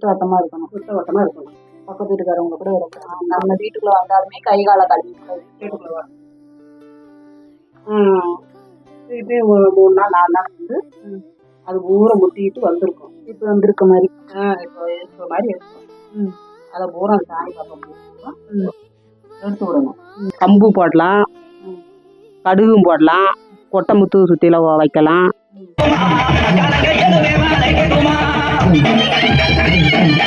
சுத்தவட்டமாக இருக்கணும். சுத்தவட்டமாக இருக்கணும். பக்கத்து வீட்டுக்காரவங்க கூட இருக்கணும் நம்ம வீட்டுக்குள்ள வந்தாலுமே கை காலை கழுவி வீட்டுக்குள்ள வர திருப்பி ஒரு மூணு நாள் நாலு நாள் வந்து அது பூரா முட்டிட்டு வந்திருக்கும். இப்போ வந்திருக்க மாதிரி? இப்போ இருக்கிற மாதிரி இருக்கும். அதை பூரா சாணி பக்கம் எடுத்து விடணும். கம்பு போடலாம். கடுகும் போடலாம். கொட்டமுத்து சுற்றில வைக்கலாம்.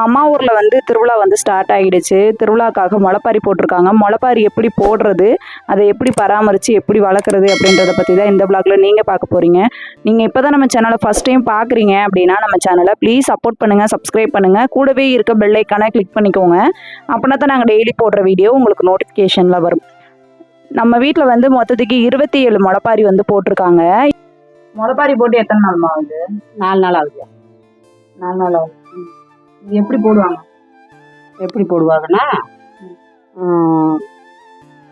நம்ம அம்மா ஊரில் வந்து திருவிழா வந்து ஸ்டார்ட் ஆகிடுச்சு திருவிழாக்காக முளைப்பாரி போட்டிருக்காங்க. முளைப்பாரி எப்படி போடுறது அதை எப்படி பராமரித்து எப்படி வளர்க்குறது அப்படின்றத பற்றி தான் இந்த vlogல நீங்கள் பார்க்க போகிறீங்க நீங்கள் இப்போ தான் நம்ம சேனலை ஃபஸ்ட் டைம் பார்க்குறீங்க அப்படின்னா நம்ம சேனலை ப்ளீஸ் சப்போர்ட் பண்ணுங்கள் சப்ஸ்கிரைப் பண்ணுங்கள் கூடவே இருக்க பெல் ஐக்கானை கிளிக் பண்ணிக்கோங்க. அப்படின்னா தான் நாங்கள் டெய்லி போடுற வீடியோ உங்களுக்கு நோட்டிஃபிகேஷனில் வரும். நம்ம வீட்டில் வந்து மொத்தத்துக்கு இருபத்தி ஏழு முளைப்பாரி வந்து போட்டிருக்காங்க. முளைப்பாரி போட்டு எத்தனை நாள் ஆகுது? நாலு நாள் ஆகுது. நாலு நாள் ஆகுது. எப்படி போடுவாங்க? எப்படி போடுவாங்கன்னா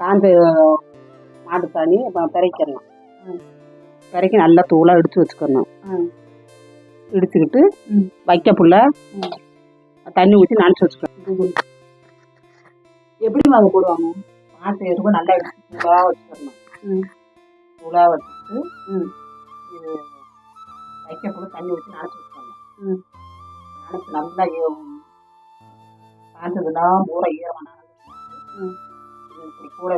காஞ்ச மாட்டு சாணி பிறைக்கணும் பிறைக்கி நல்லா தூளாக இடித்து வச்சுக்கணும். இடிச்சுக்கிட்டு. வைக்க புள்ள தண்ணி ஊற்றி நனைச்சி வச்சுக்கணும். எப்படி அதை போடுவாங்க? மாட்டு எருவை நல்லா இடிச்சு தூளாக வச்சுக்கணும். ம். தூளாக வச்சுட்டு ம். இது வைக்க புள்ள தண்ணி ஊற்றி நனைச்சி வச்சுக்கணும். நல்லா காஞ்சதுலாம் பூரா ஈரமான. இப்படி கூட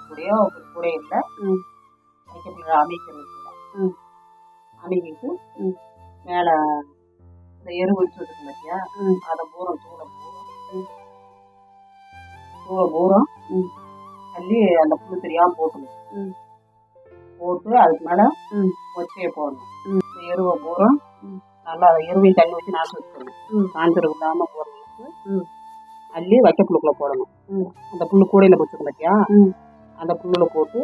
கூடயோ இப்படி கூட இல்லை ம். வைக்க புள்ள அமைக்கிறது இல்லை ம். அமைக்கிட்டு. மேலே இந்த எரு வச்சு வச்சுருக்கு பார்த்தியா. அதை பூரம் தூளை பூரம் தூளை பூரம். தள்ளி அந்த புழு தெரியாமல் போட்டுணும் ம். போட்டு அதுக்கு மேலே ம். மொச்சையை போடணும் எருவை பூரம் ம். நல்லா எருவையும் தண்ணி வச்சு நாசம் வச்சுக்கணும் ம். காஞ்சிருக்கு இல்லாமல் போடுறதுக்கு ம். அள்ளி வைக்க புழுக்குள்ள போடணும் ம். அந்த புல்லு கூடையில் வச்சுருக்கோம் பார்த்தியா ம். அந்த புல்லுல போட்டு.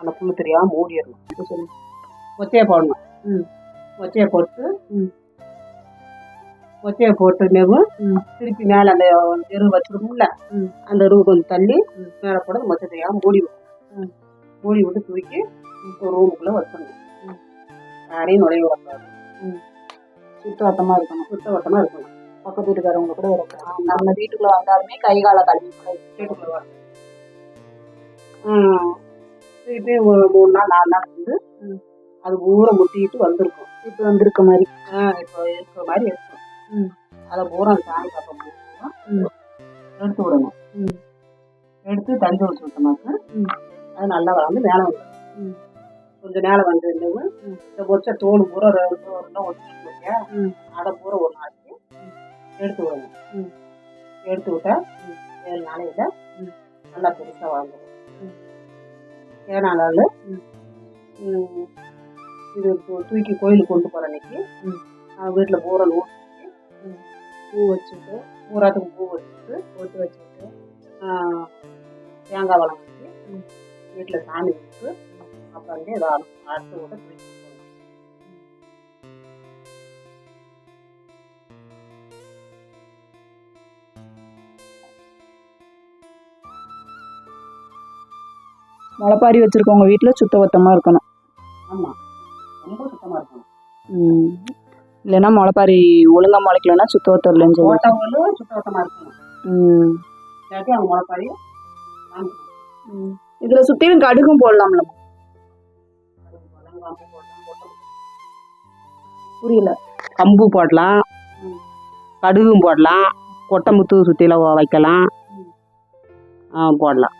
அந்த புல்லு தெரியாமல் மூடிடணும் சொல்லு மொச்சையை போடணும் ம். மொச்சையை போட்டு ம். மொச்சையை போட்டுனேவு ம். திருப்பி மேலே அந்த எரு வச்சிருக்கோம்ல ம். அந்த எருவு கொஞ்சம் தள்ளி. மேலே போட மொச்சை தெரியாமல் மூடி வைக்கணும். ம். மூடி விட்டு தூக்கி ஒரு ரூமுக்குள்ளே வச்சிடணும் ம். யாரையும் நுழைய விடக்கூடாது சுத்தவட்டமாக இருக்கணும். சுத்தவட்டமாக இருக்கணும். பக்கத்து வீட்டுக்காரவங்க கூட இருக்கணும் நம்ம வீட்டுக்குள்ள வந்தாலுமே கை காலை கழுவி வர திருப்பி ஒரு மூணு நாள் நாலு நாள் வந்து. அது பூரா முட்டிட்டு வந்திருக்கும். இப்போ வந்திருக்க மாதிரி. இப்போ இருக்கிற மாதிரி இருக்கும். ம். அதை பூரா சாணி பக்கம் பூரா ம். எடுத்து விடணும். ம். எடுத்து தண்ணி வச்சு விட்டோம்னாக்க. அது நல்லா வளர்ந்து மேலே வந்துடும். ம். கொஞ்சம் மேலே வந்து இந்த மொச்சை தோல் பூரா ம். அதை பூரா ஒரு நாளைக்கு எடுத்து ம். எடுத்து விட்டா ஏழு நாளையில. நல்லா பெருசாக வளர்ந்துடும் ம். ஏழு நாளால். இது தூக்கி கோயிலுக்கு கொண்டு போகிற அன்னைக்கு. வீட்டில் பூரா ம். பூ வச்சுட்டு பூராத்துக்கு பூ வச்சுட்டு போட்டு வச்சுட்டு தேங்காய் வளம் வச்சு. வீட்டில் சாமி வச்சு வந்து ஏதோ தூக்கி போடணும். முளைப்பாரி வச்சுருக்கவங்க வீட்டில் இருக்கணும். ஆமாம் ரொம்ப சுத்தமாக இருக்கணும். ம். இல்லைன்னா முளைப்பாரி ஒழுங்கா முளைக்கலன்னா சுத்தபத்தம் இல்லைன்னு சொல்லுவாங்க. சுத்தபத்தமாக இருக்கணும். ம். அவங்க முளைப்பாரி இதில் சுற்றிலும் கடுகும் போடலாம்ல. புரியல. கம்பு போடலாம். கடுகும் போடலாம். கொட்டமுத்து சுற்றில வைக்கலாம். போடலாம்.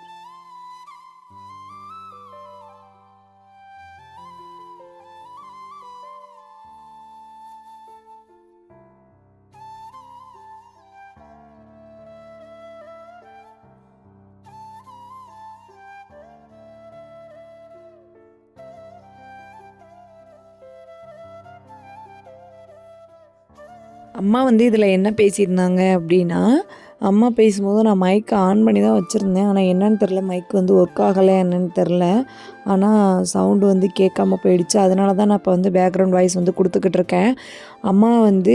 அம்மா வந்து இதில் என்ன பேசியிருந்தாங்க அப்படின்னா அம்மா பேசும்போது நான் மைக்கை ஆன் பண்ணி தான் வச்சுருந்தேன். ஆனால் என்னன்னு தெரில மைக் வந்து ஒர்க் ஆகலை என்னென்னு தெரில ஆனால் சவுண்டு வந்து கேட்காம போயிடுச்சு. அதனால தான் நான் இப்போ வந்து பேக்ரவுண்ட் வாய்ஸ் வந்து கொடுத்துக்கிட்டு இருக்கேன். அம்மா வந்து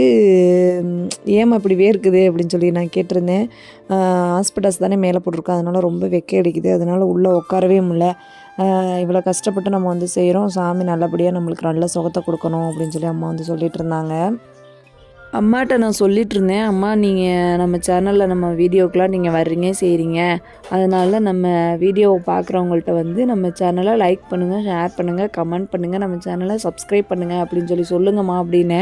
ஏமா ஏம்மா இப்படி வேர்க்குது அப்படின்னு சொல்லி நான் கேட்டிருந்தேன். ஹாஸ்பிட்டல்ஸ் தானே மேலே போட்டிருக்கோம் அதனால் ரொம்ப வெக்கை அடிக்குது. அதனால் உள்ளே உட்காரவே முடியல. இவ்வளோ கஷ்டப்பட்டு நம்ம வந்து செய்கிறோம் சாமி நல்லபடியாக நம்மளுக்கு நல்ல சுகத்தை கொடுக்கணும் அப்படின்னு சொல்லி அம்மா வந்து சொல்லிகிட்டு இருந்தாங்க. அம்மாட்ட நான் சொல்லிட்டு இருந்தேன் அம்மா நீங்கள் நம்ம சேனலில் நம்ம வீடியோக்கெலாம் நீங்கள் வர்றீங்க செய்கிறீங்க அதனால நம்ம வீடியோவை பார்க்குறவங்கள்ட்ட வந்து நம்ம சேனலை லைக் பண்ணுங்கள் ஷேர் பண்ணுங்கள் கமெண்ட் பண்ணுங்கள் நம்ம சேனலை சப்ஸ்கிரைப் பண்ணுங்கள் அப்படின்னு சொல்லி சொல்லுங்கம்மா அப்படின்னு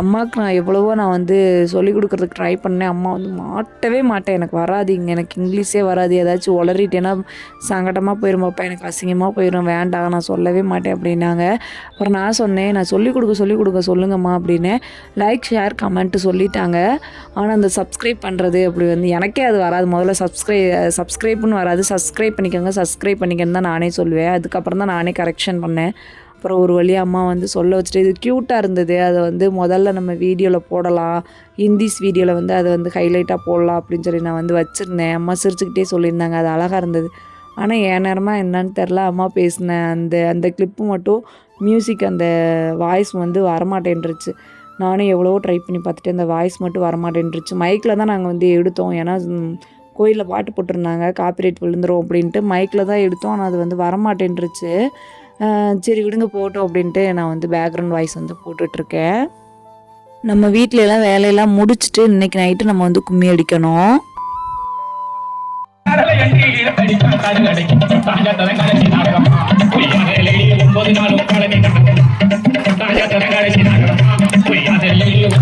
அம்மாவுக்கு நான் எவ்வளவோ நான் வந்து சொல்லிக் கொடுக்குறதுக்கு ட்ரை பண்ணேன். அம்மா வந்து மாட்டவே மாட்டேன் எனக்கு வராது இங்கே. எனக்கு இங்கிலீஷே வராது. ஏதாச்சும் உளறிட்டேன்னா சங்கடமாக போயிருமாப்பா எனக்கு அசிங்கமாக போயிடும் வேண்டாம். நான் சொல்லவே மாட்டேன் அப்படின்னாங்க. அப்புறம் நான் சொன்னேன் நான் சொல்லிக் கொடுக்க சொல்லிக் கொடுக்க சொல்லுங்கம்மா அப்படின்னு. லைக் ஷேர் கமெண்ட்டு சொல்லிட்டாங்க. ஆனால் அந்த சப்ஸ்கிரைப் பண்ணுறது அப்படி வந்து எனக்கே அது வராது. முதல்ல சப்ஸ்கிரை சப்ஸ்கிரைப்னு வராது. சப்ஸ்கிரைப் பண்ணிக்கோங்க. சப்ஸ்கிரைப் பண்ணிக்கன்னு தான் நானே சொல்லுவேன். அதுக்கப்புறம் தான் நானே கரெக்ஷன் பண்ணேன். அப்புறம் ஒரு வழியாக அம்மா வந்து சொல்ல வச்சுட்டு இது க்யூட்டாக இருந்தது. அதை வந்து முதல்ல நம்ம வீடியோவில் போடலாம். ஹிந்திஸ் வீடியோவில் வந்து அதை வந்து ஹைலைட்டாக போடலாம் அப்படின்னு சொல்லி நான் வந்து வச்சுருந்தேன். அம்மா சிரிச்சுக்கிட்டே சொல்லியிருந்தாங்க. அது அழகாக இருந்தது. ஆனால் என் நேரமாக என்னன்னு தெரில அம்மா பேசினேன் அந்த அந்த கிளிப்பு மட்டும் மியூசிக் அந்த வாய்ஸ் வந்து வரமாட்டேன்ருச்சு. நானும் எவ்வளவோ ட்ரை பண்ணி பார்த்துட்டு அந்த வாய்ஸ் மட்டும் வரமாட்டேன்ருச்சு. மைக்கில் தான் நாங்கள் வந்து எடுத்தோம். ஏன்னா கோயிலில் பாட்டு போட்டிருந்தாங்க. காப்பிரைட் விழுந்துரும் அப்படின்ட்டு மைக்கில் தான் எடுத்தோம். ஆனால் அது வந்து வரமாட்டேன்ருச்சு. சரி விடுங்க போட்டோம் அப்படின்ட்டு நான் வந்து பேக்ரவுண்ட் வாய்ஸ் வந்து போட்டுட்ருக்கேன். நம்ம வீட்டிலலாம் வேலையெல்லாம் முடிச்சுட்டு இன்னைக்கு நைட்டு நம்ம வந்து கும்மி அடிக்கணும். கடலை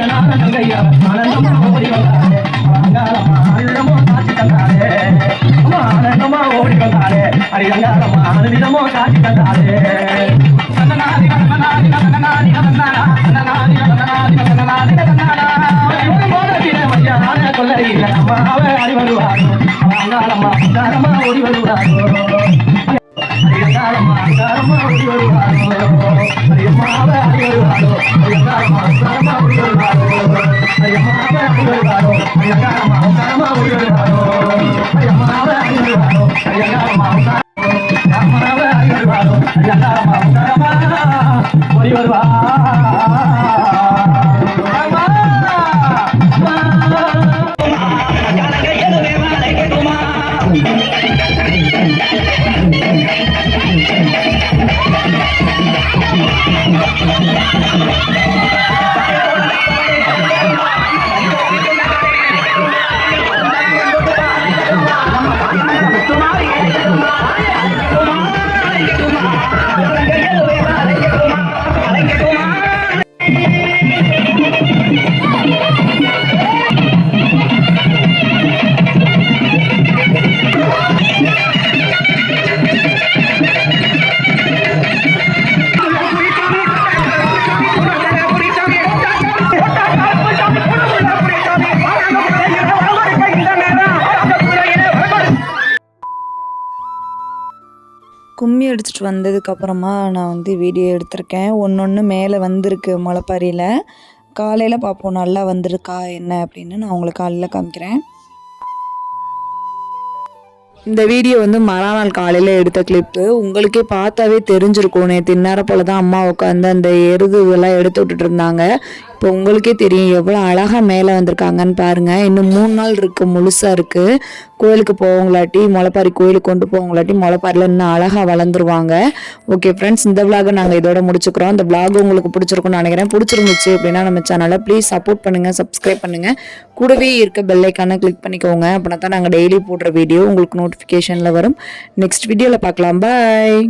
மனநல கண்ணன் மாயனான தங்கையா ஆனந்தமா ஓடி வந்தாரே வந்தாரம்மா அழுதமோ காட்சி தந்தாரே அம்மா ஆனந்தமா ஓடி வந்தாரே அரியங்காரம்மா அனுதினமோ காட்சி தந்தாரே நந்தனாதி நந்தனாதி நந்தனாதி நந்தனாரா நந்தனாதி நந்தனாதி நந்தனாதி நந்தனாரா இவரு போதத்திலே மையானான கொல்லையில அம்மாவே அடி வருவாரோ அங்காளம்மா அங்காளம்மா ஓடி வருவாரோ அங்காளம்மா அங்காளம்மா ஓடி வருவாரோ அம்மாவே அடி வருவாரோ அங்காளம்மா அங்காளம்மா ஓடி முடிச்சுட்டு வந்ததுக்கப்புறமா நான் வந்து வீடியோ எடுத்திருக்கேன். ஒன்று ஒன்று மேலே வந்திருக்கு முளைப்பாரியில். காலையில் பார்ப்போம் நல்லா வந்திருக்கா என்ன அப்படின்னு நான் உங்களுக்கு காலையில் காமிக்கிறேன். இந்த வீடியோ வந்து மறுநாள் காலையில் எடுத்த கிளிப்பு உங்களுக்கே பார்த்தாவே தெரிஞ்சிருக்கும் நேற்று இந்நேரம் போல தான் அம்மா உட்காந்து அந்த எருது இதெல்லாம் எடுத்து விட்டுட்டு இருந்தாங்க. இப்போ உங்களுக்கே தெரியும் எவ்வளோ அழகாக மேலே வந்திருக்காங்கன்னு பாருங்கள் இன்னும் மூணு நாள் இருக்குது முழுசாக இருக்குது கோயிலுக்கு போவங்களாட்டி முளைப்பாரி கோயிலுக்கு கொண்டு போவங்களாட்டி முளைப்பாரியில் இன்னும் அழகாக வளர்ந்துருவாங்க. ஓகே ஃப்ரெண்ட்ஸ் இந்த விளாகை நாங்கள் இதோட முடிச்சுக்கிறோம். இந்த விளாக் உங்களுக்கு பிடிச்சிருக்கும்னு நினைக்கிறேன். பிடிச்சிருந்துச்சு அப்படின்னா நம்ம சேனலை ப்ளீஸ் சப்போர்ட் பண்ணுங்கள் சப்ஸ்கிரைப் பண்ணுங்கள் கூடவே இருக்க பெல்லைக்கான கிளிக் பண்ணிக்கோங்க. அப்படின்னா தான் நாங்கள் டெய்லி போடுற வீடியோ உங்களுக்கு நோட்டிஃபிகேஷனில் வரும். நெக்ஸ்ட் வீடியோவில் பார்க்கலாம். பாய்